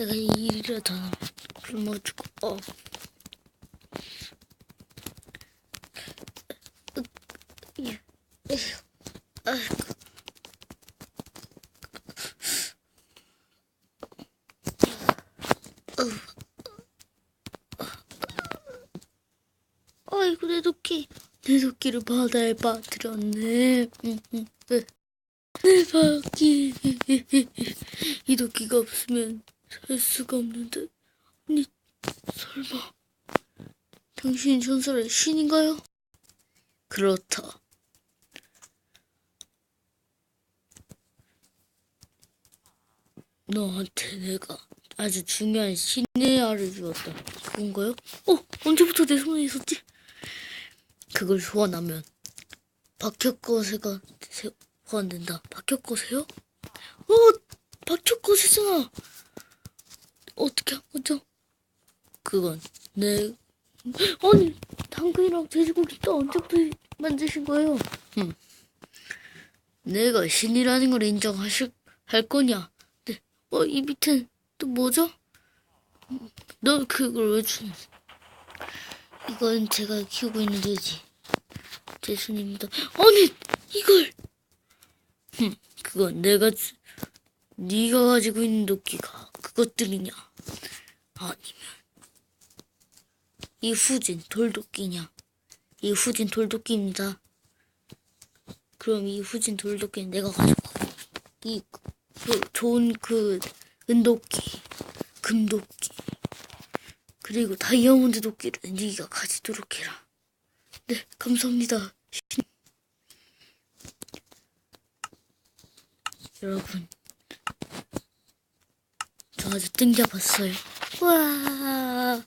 내가 하나 굶어주고 어. 아이고. 내 도끼 내 도끼를 바다에 빠뜨렸네. 내 바퀴 이 도끼가 없으면 살 수가 없는데 아니 설마 당신이 전설의 신인가요? 그렇다 너한테 내가 아주 중요한 신의 알을 주었다 그건가요? 어? 언제부터 내 손에 있었지? 그걸 소환하면 박혁거세가 세- 소환된다. 박혁거세요? 어, 박혁거세잖아. 어떻게 한 거죠? 그건 내 아니 당근이랑 돼지고기 또 언제부터 만드신 거예요? 음. 내가 신이라는 걸 인정하실 할 거냐? 네. 어, 이 밑엔 또 뭐죠? 음, 너 그걸 왜 주는? 이건 제가 키우고 있는 돼지. 제 손입니다. 아니 이걸. 흠, 그건 내가 주- 네가 가지고 있는 도끼가 그것들이냐? 아니면 이 후진 돌도끼냐? 이 후진 돌도끼입니다. 그럼 이 후진 돌도끼는 내가 가지고 이 그, 좋은 그 은도끼, 금도끼 그리고 다이아몬드 도끼를 네가 가지도록 해라. 네, 감사합니다. 신- 여러분, 저 아주 땡겨봤어요. 와.